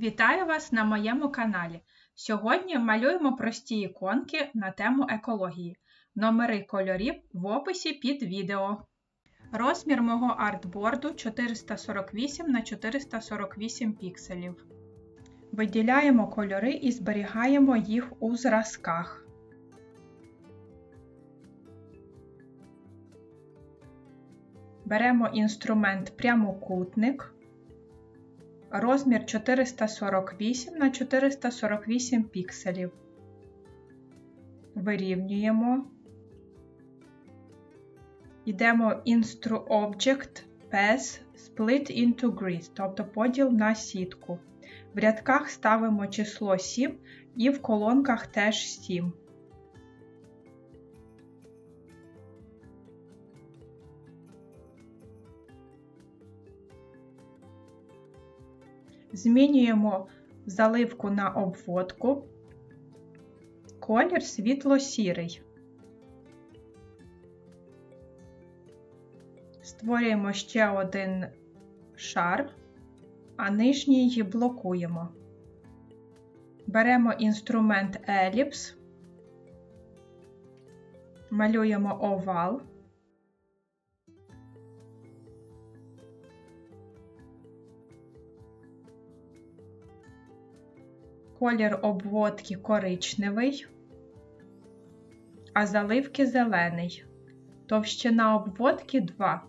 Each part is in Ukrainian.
Вітаю вас на моєму каналі. Сьогодні малюємо прості іконки на тему екології. Номери кольорів в описі під відео. Розмір мого артборду 448 на 448 пікселів. Виділяємо кольори і зберігаємо їх у зразках. Беремо інструмент прямокутник. Розмір 448 на 448 пікселів. Вирівнюємо. Йдемо Instru Object Pass Split into Grid, тобто поділ на сітку. В рядках ставимо число 7 і в колонках теж 7. Змінюємо заливку на обводку, колір світло-сірий. Створюємо ще один шар, а нижній блокуємо. Беремо інструмент еліпс, малюємо овал. Колір обводки коричневий, а заливки зелений. Товщина обводки 2.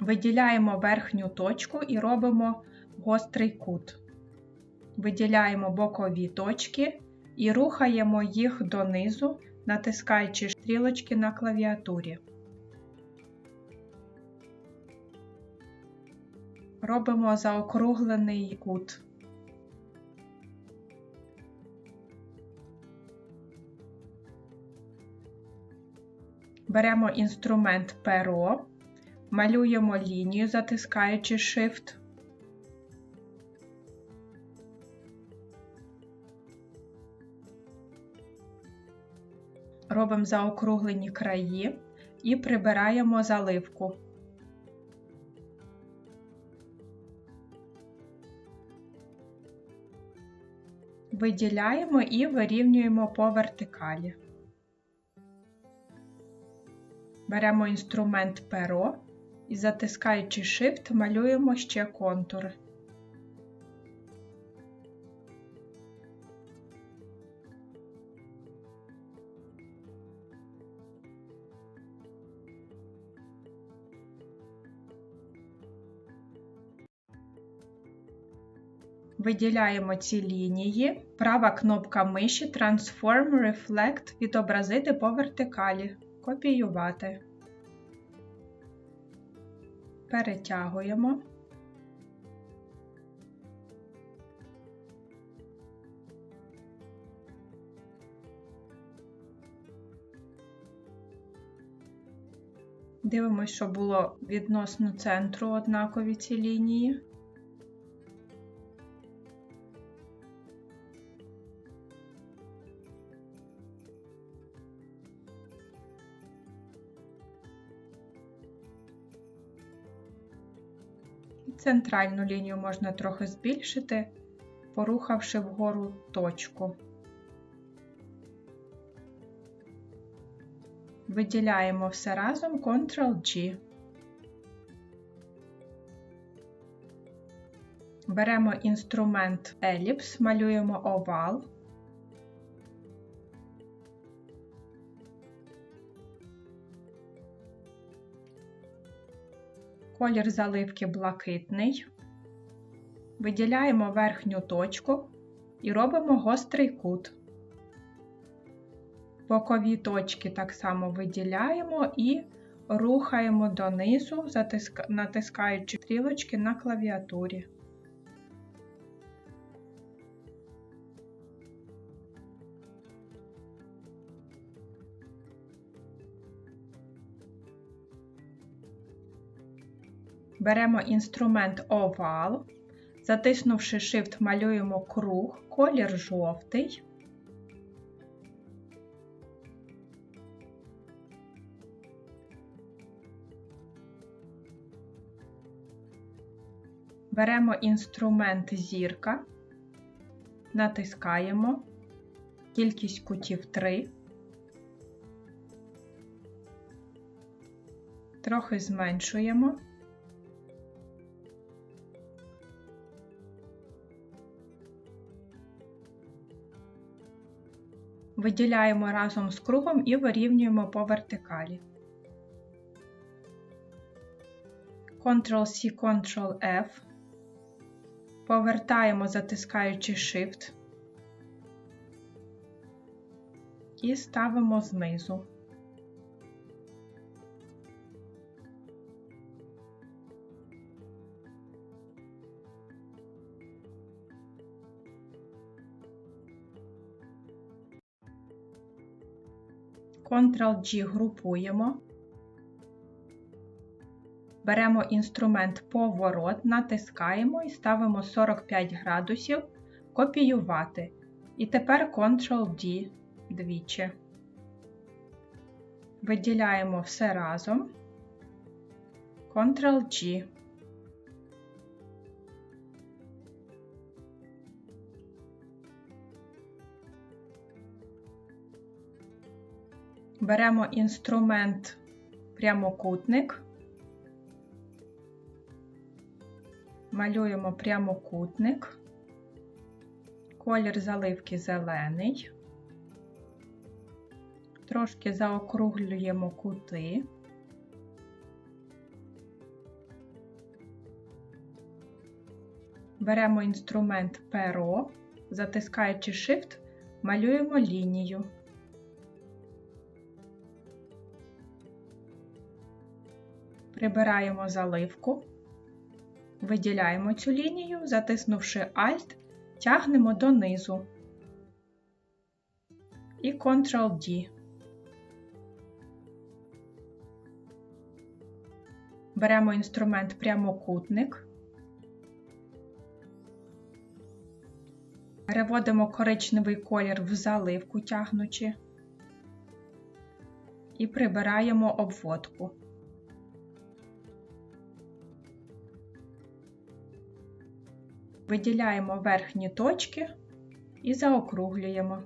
Виділяємо верхню точку і робимо гострий кут. Виділяємо бокові точки і рухаємо їх донизу, натискаючи стрілочки на клавіатурі. Робимо заокруглений кут. Беремо інструмент перо, малюємо лінію, затискаючи Shift. Робимо заокруглені краї і прибираємо заливку. Виділяємо і вирівнюємо по вертикалі. Беремо інструмент перо і, затискаючи Shift, малюємо ще контури. Виділяємо ці лінії. Права кнопка миші Transform Reflect відобразити по вертикалі. Копіювати. Перетягуємо. Дивимося, що було відносно центру однакові ці лінії. Центральну лінію можна трохи збільшити, порухавши вгору точку. Виділяємо все разом Ctrl-G. Беремо інструмент Ellipse, малюємо овал. Колір заливки блакитний. Виділяємо верхню точку і робимо гострий кут. Бокові точки так само виділяємо і рухаємо донизу, натискаючи стрілочки на клавіатурі. Беремо інструмент овал, затиснувши Shift, малюємо круг, колір жовтий. Беремо інструмент зірка, натискаємо, кількість кутів 3, трохи зменшуємо. Виділяємо разом з кругом і вирівнюємо по вертикалі. Ctrl-C, Ctrl-F. Повертаємо, затискаючи Shift і ставимо знизу. Ctrl-G групуємо. Беремо інструмент поворот, натискаємо і ставимо 45 градусів копіювати. І тепер Ctrl-D двічі. Виділяємо все разом. Ctrl-G. Беремо інструмент прямокутник, малюємо прямокутник, колір заливки зелений, трошки заокруглюємо кути. Беремо інструмент перо, затискаючи Shift, малюємо лінію. Прибираємо заливку, виділяємо цю лінію, затиснувши Alt, тягнемо донизу і Ctrl-D. Беремо інструмент прямокутник, переводимо коричневий колір в заливку тягнучи і прибираємо обводку. Виділяємо верхні точки і заокруглюємо.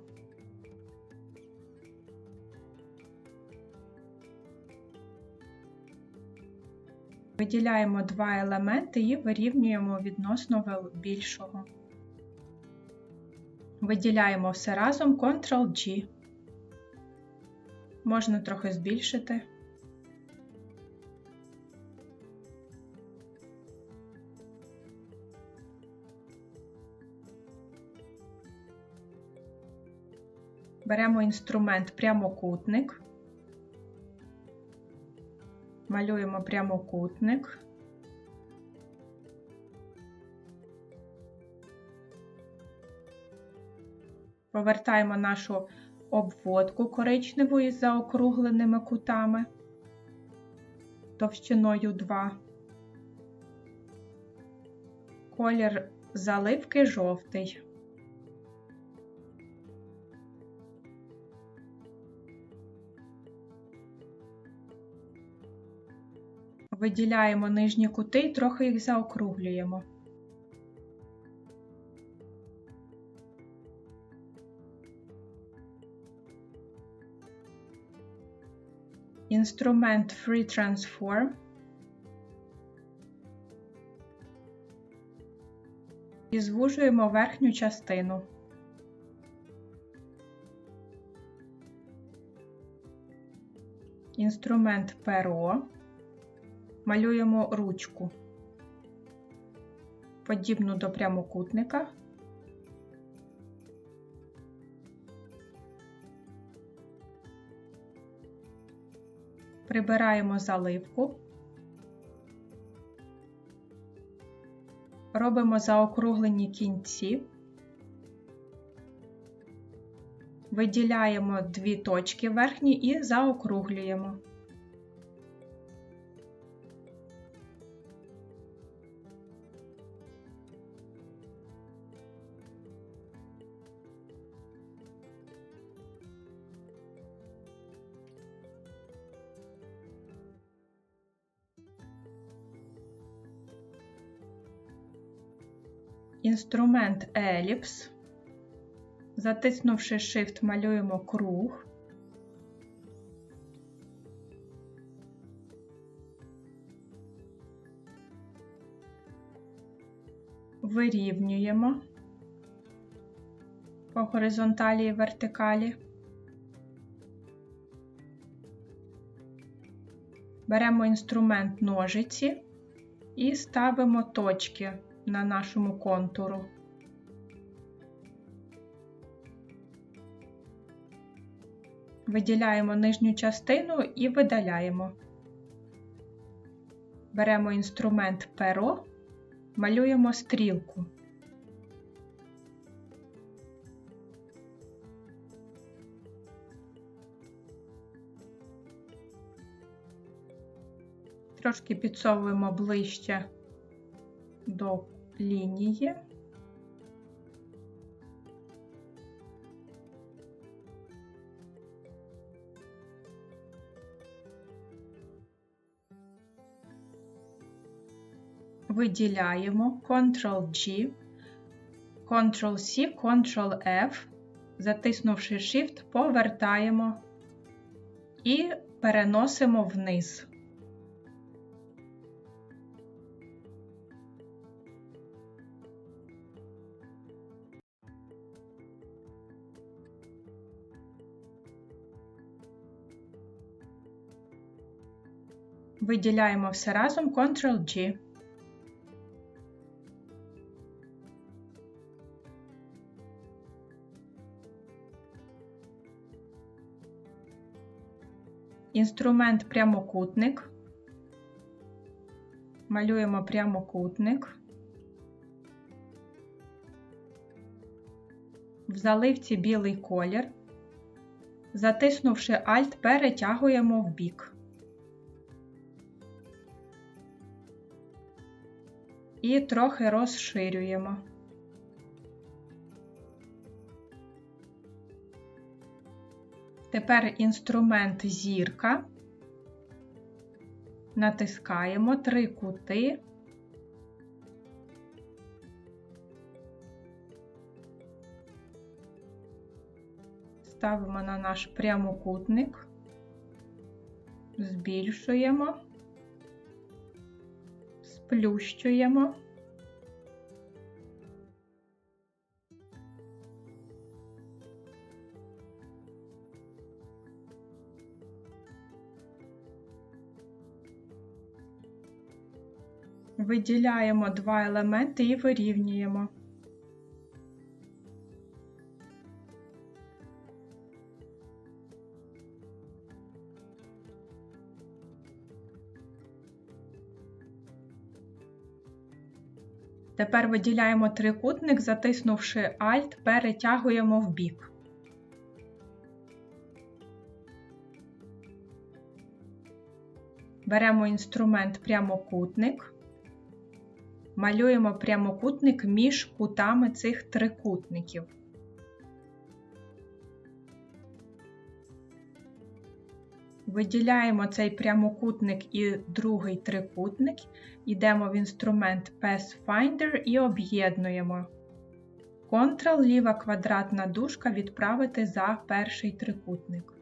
Виділяємо два елементи і вирівнюємо відносно більшого. Виділяємо все разом Ctrl-G. Можна трохи збільшити. Беремо інструмент прямокутник, малюємо прямокутник. Повертаємо нашу обводку коричневу із заокругленими кутами товщиною 2. Колір заливки жовтий. Виділяємо нижні кути і трохи їх заокруглюємо. Інструмент Free Transform. І звужуємо верхню частину. Інструмент перо малюємо ручку, подібну до прямокутника. Прибираємо заливку, робимо заокруглені кінці, виділяємо дві точки верхні і заокруглюємо. Інструмент еліпс. Затиснувши Shift, малюємо круг. Вирівнюємо по горизонталі і вертикалі. Беремо інструмент ножиці і ставимо точки на нашому контуру. Виділяємо нижню частину і видаляємо. Беремо інструмент перо, малюємо стрілку. Трошки підсовуємо ближче до лінії. Виділяємо Ctrl-G, Ctrl-C, Ctrl-F, затиснувши Shift, повертаємо і переносимо вниз. Виділяємо все разом Ctrl-G. Інструмент прямокутник. Малюємо прямокутник. В заливці білий колір. Затиснувши Alt, перетягуємо в бік. І трохи розширюємо. Тепер інструмент зірка. Натискаємо три кути. Ставимо на наш прямокутник, збільшуємо, сплющуємо. Виділяємо два елементи і вирівнюємо. Тепер виділяємо трикутник, затиснувши Alt, перетягуємо в бік. Беремо інструмент прямокутник, малюємо прямокутник між кутами цих трикутників. Виділяємо цей прямокутник і другий трикутник, йдемо в інструмент Pathfinder і об'єднуємо. Ctrl ліва квадратна дужка відправити за перший трикутник.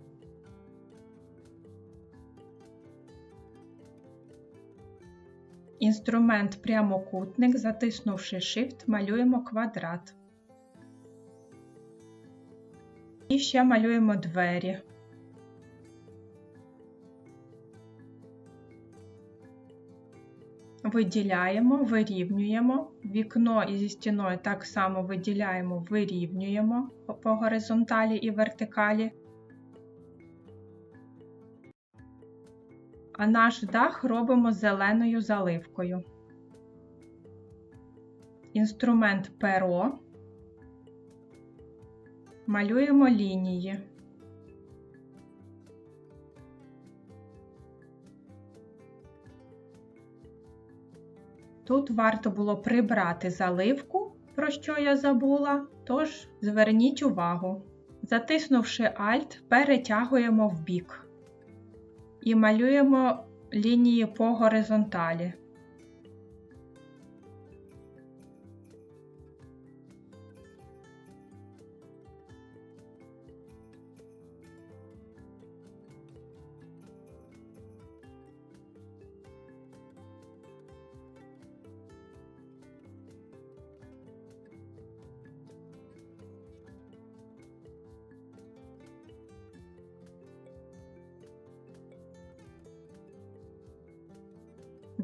Інструмент прямокутник, затиснувши Shift, малюємо квадрат. І ще малюємо двері. Виділяємо, вирівнюємо. Вікно зі стіною так само виділяємо, вирівнюємо по горизонталі і вертикалі. А наш дах робимо зеленою заливкою. Інструмент перо. Малюємо лінії. Тут варто було прибрати заливку, про що я забула, тож зверніть увагу. Затиснувши Alt, перетягуємо в бік і малюємо лінії по горизонталі.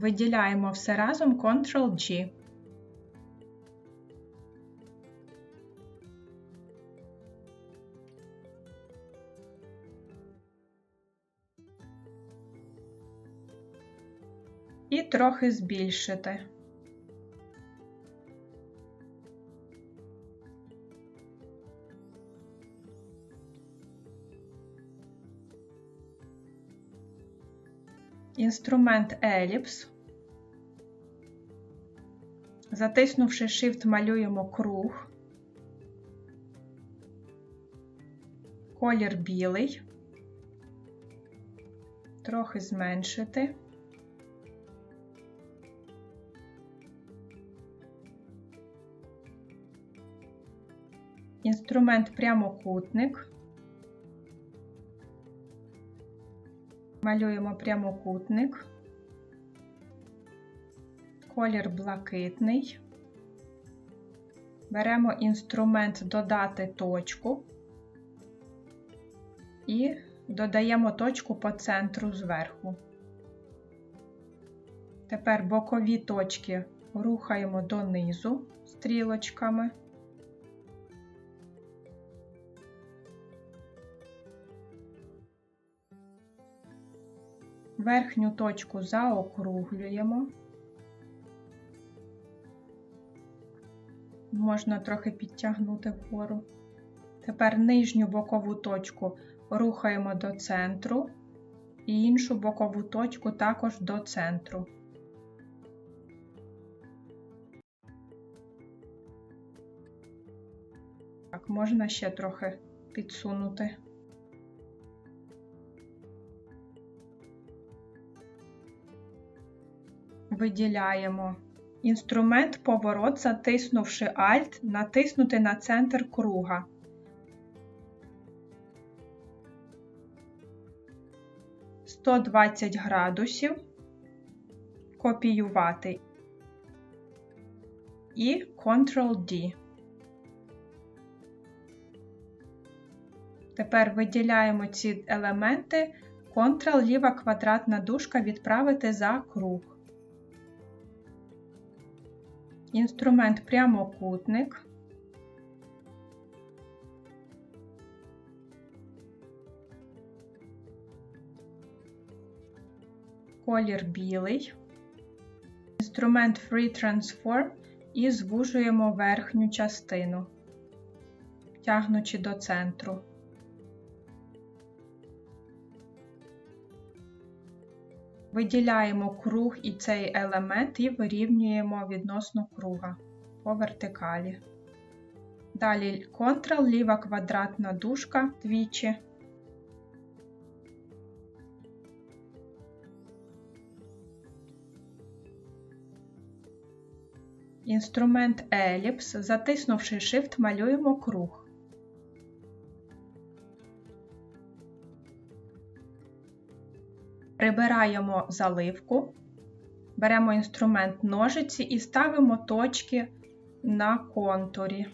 Виділяємо все разом Ctrl-G. І трохи збільшити. Інструмент Еліпс. Затиснувши Shift, малюємо круг, колір білий, трохи зменшити. Інструмент прямокутник. Малюємо прямокутник, колір блакитний. Беремо інструмент додати точку і додаємо точку по центру зверху. Тепер бокові точки рухаємо донизу стрілочками. Верхню точку заокруглюємо. Можна трохи підтягнути вгору. Тепер нижню бокову точку рухаємо до центру і іншу бокову точку також до центру. Так, можна ще трохи підсунути. виділяємо інструмент поворот, затиснувши Alt, натиснути на центр круга. Сто двадцять градусів копіювати і Ctrl-D. Тепер виділяємо ці елементи, Ctrl ліва квадратна дужка відправити за круг. Інструмент прямокутник. Колір білий, інструмент Free Transform і звужуємо верхню частину, тягнучи до центру. Виділяємо круг і цей елемент і вирівнюємо відносно круга по вертикалі. Далі Ctrl, ліва квадратна дужка двічі. Інструмент Еліпс, затиснувши Shift, малюємо круг. Прибираємо заливку, беремо інструмент ножиці і ставимо точки на контурі.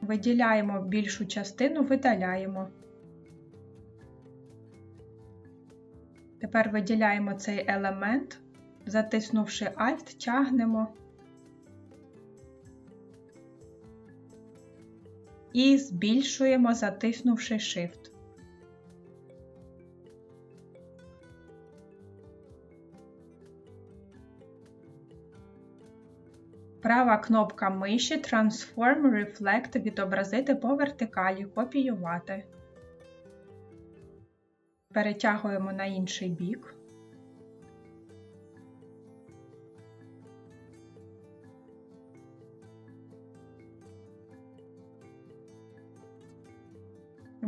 Виділяємо більшу частину, видаляємо. Тепер виділяємо цей елемент, затиснувши Alt, тягнемо. І збільшуємо, затиснувши Shift. Права кнопка миші Transform Reflect відобразити по вертикалі, копіювати. Перетягуємо на інший бік.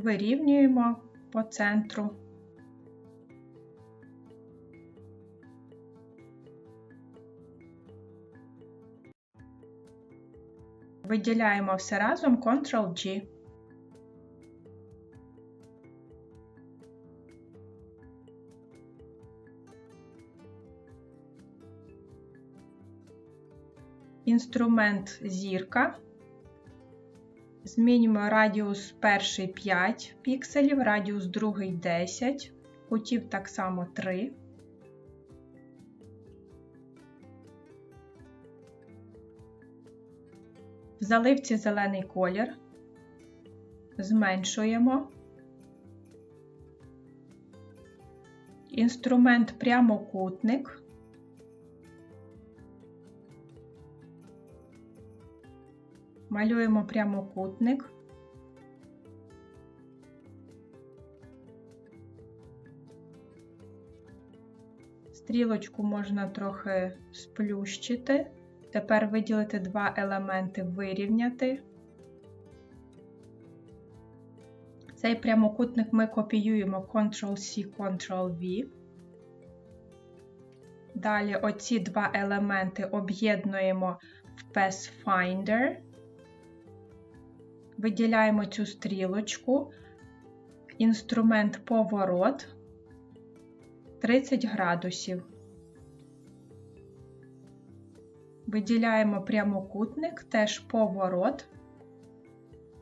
Вирівнюємо по центру. Виділяємо все разом Ctrl-G. Інструмент зірка Змінюємо радіус перший 5 пікселів, радіус другий 10, кутів так само 3. В заливці зелений колір. Зменшуємо. Інструмент прямокутник. Малюємо прямокутник. Стрілочку можна трохи сплющити. Тепер виділити два елементи, вирівняти. Цей прямокутник ми копіюємо Ctrl-C, Ctrl-V. Далі оці два елементи об'єднуємо в Pathfinder. Виділяємо цю стрілочку, інструмент поворот 30 градусів. Виділяємо прямокутник, теж поворот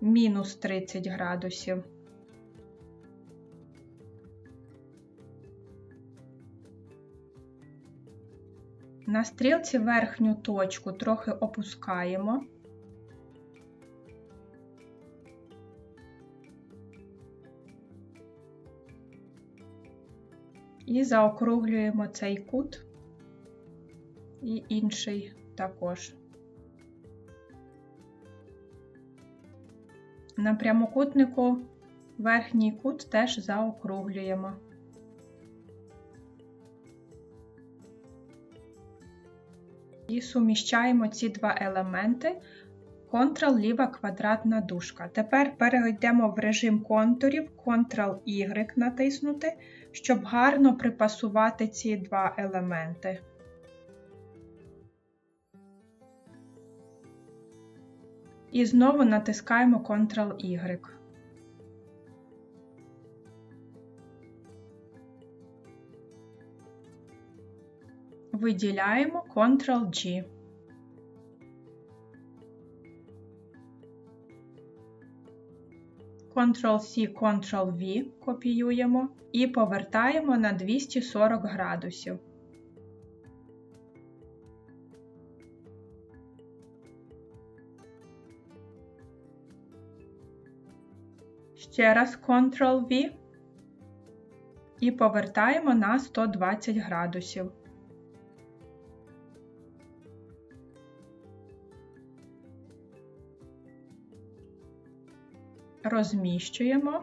мінус 30 градусів. На стрілці верхню точку трохи опускаємо. І заокруглюємо цей кут і інший також. На прямокутнику верхній кут теж заокруглюємо. І суміщаємо ці два елементи. Ctrl ліва квадратна дужка. Тепер перейдемо в режим контурів, Ctrl-Y натиснути, щоб гарно припасувати ці два елементи. І знову натискаємо Ctrl-Y. Виділяємо Ctrl-G. Ctrl-C, Ctrl-V копіюємо і повертаємо на 240 градусів. Ще раз Ctrl-V і повертаємо на 120 градусів. Розміщуємо.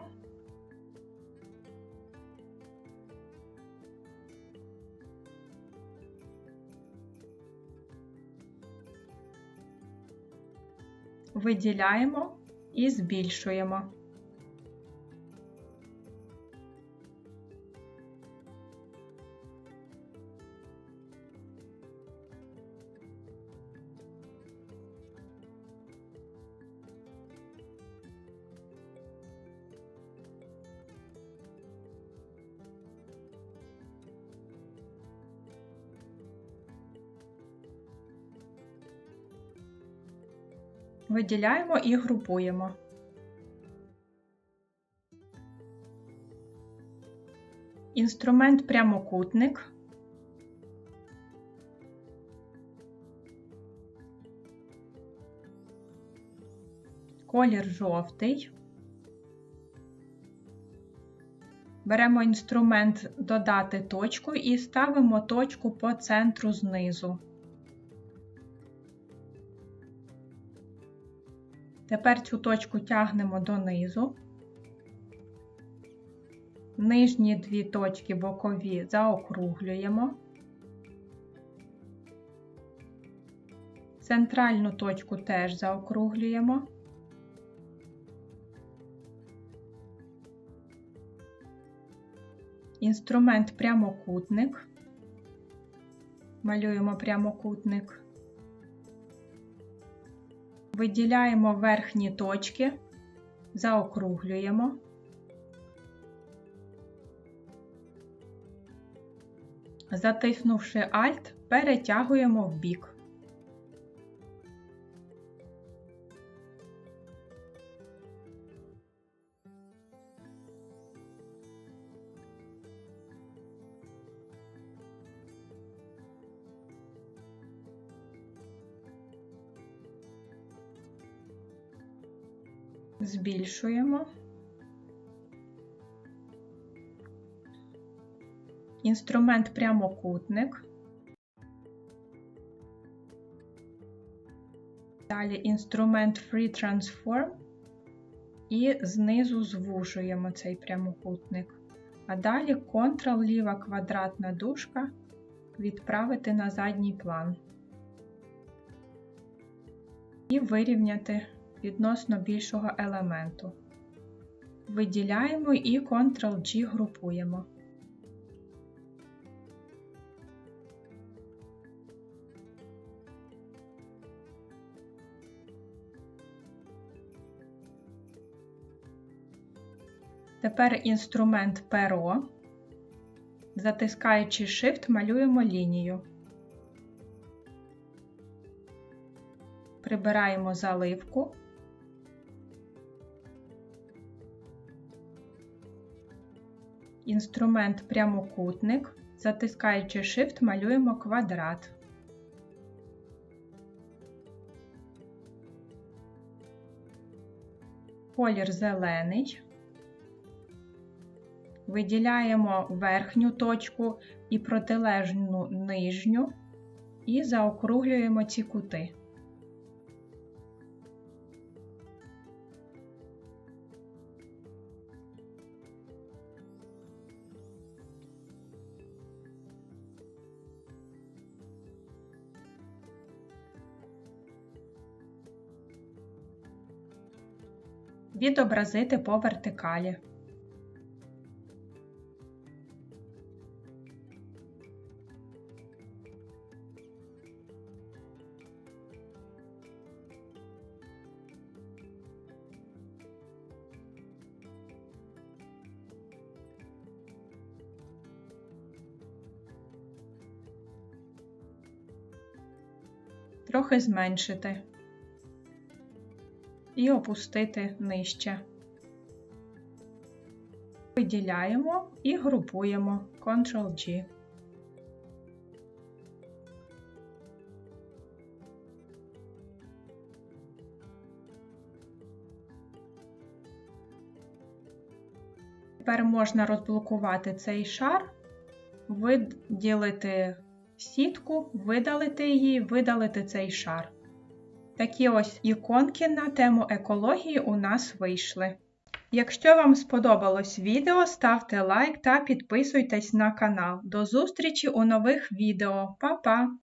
Виділяємо і збільшуємо. Виділяємо і групуємо. Інструмент прямокутник. Колір жовтий. Беремо інструмент додати точку і ставимо точку по центру знизу. Тепер цю точку тягнемо донизу. Нижні дві точки бокові заокруглюємо. Центральну точку теж заокруглюємо. Інструмент прямокутник. Малюємо прямокутник. Виділяємо верхні точки, заокруглюємо. Затиснувши Alt, перетягуємо в бік. Збільшуємо. Інструмент прямокутник. Далі інструмент Free Transform і знизу звужуємо цей прямокутник. А далі Ctrl ліва квадратна дужка відправити на задній план. І вирівняти відносно більшого елементу. Виділяємо і Ctrl-G групуємо. Тепер інструмент перо. Затискаючи Shift, малюємо лінію. Прибираємо заливку. Інструмент прямокутник. Затискаючи Shift, малюємо квадрат. Колір зелений. Виділяємо верхню точку і протилежну нижню і заокруглюємо ці кути. Відобразити по вертикалі. трохи зменшити і опустити нижче. Виділяємо і групуємо Ctrl-G. Тепер можна розблокувати цей шар, виділити сітку, видалити її, видалити цей шар. Такі ось іконки на тему екології у нас вийшли. Якщо вам сподобалось відео, ставте лайк та підписуйтесь на канал. До зустрічі у нових відео. Па-па!